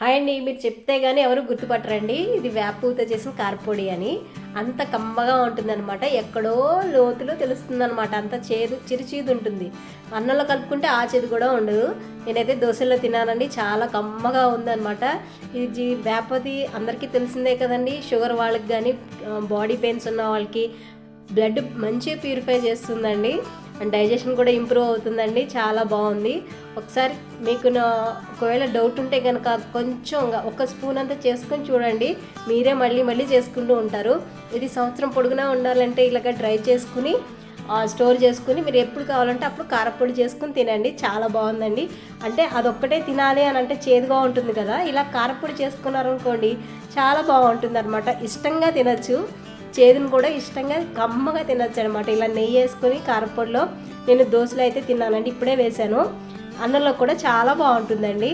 Hi అండి మీరు చెప్తే కానీ ఎవరు గుర్తుపట్టరండి. ఇది వేపూత చేసిన కారపొడి అని. అంత కమ్మగా ఉంటుందన్నమాట. ఎక్కడో లోతులో తెలుస్తుందన్నమాట. అంత చేదు చిరుచీదు ఉంటుంది. అన్నంలో కలుపుకుంటే ఆ చేదు కూడా ఉండదు. నేనైతే దోశల్లో తిన్నానండి. చాలా కమ్మగా ఉందన్నమాట. ఇది వేపది అందరికీ తెలిసిందే కదండి. షుగర్ వాళ్ళకి కానీ బాడీ పెయిన్స్ ఉన్న వాళ్ళకి బ్లడ్ మంచిగా ప్యూరిఫై చేస్తుందండి. అండ్ డైజెషన్ కూడా ఇంప్రూవ్ అవుతుందండి. చాలా బాగుంది. ఒకసారి మీకు నా ఒకవేళ డౌట్ ఉంటే కనుక కొంచెం ఒక స్పూన్ అంతా చేసుకొని చూడండి. మీరే మళ్ళీ మళ్ళీ చేసుకుంటూ ఉంటారు. ఇది సంవత్సరం పొడుగునా ఉండాలంటే ఇలాగ డ్రై చేసుకుని స్టోర్ చేసుకుని మీరు ఎప్పుడు కావాలంటే అప్పుడు కారపొడి చేసుకుని తినండి. చాలా బాగుందండి. అంటే అదొక్కటే తినాలి అని అంటే చేదుగా ఉంటుంది కదా. ఇలా కారపొడి చేసుకున్నారనుకోండి చాలా బాగుంటుంది అనమాట ఇష్టంగా తినచ్చు. చేదును కూడా ఇష్టంగా కమ్మగా తినచ్చు అనమాట ఇలా నెయ్యి వేసుకొని కారపొడిలో నేను దోశలు అయితే తిన్నానండి ఇప్పుడే వేశాను. అన్నంలో కూడా చాలా బాగుంటుందండి.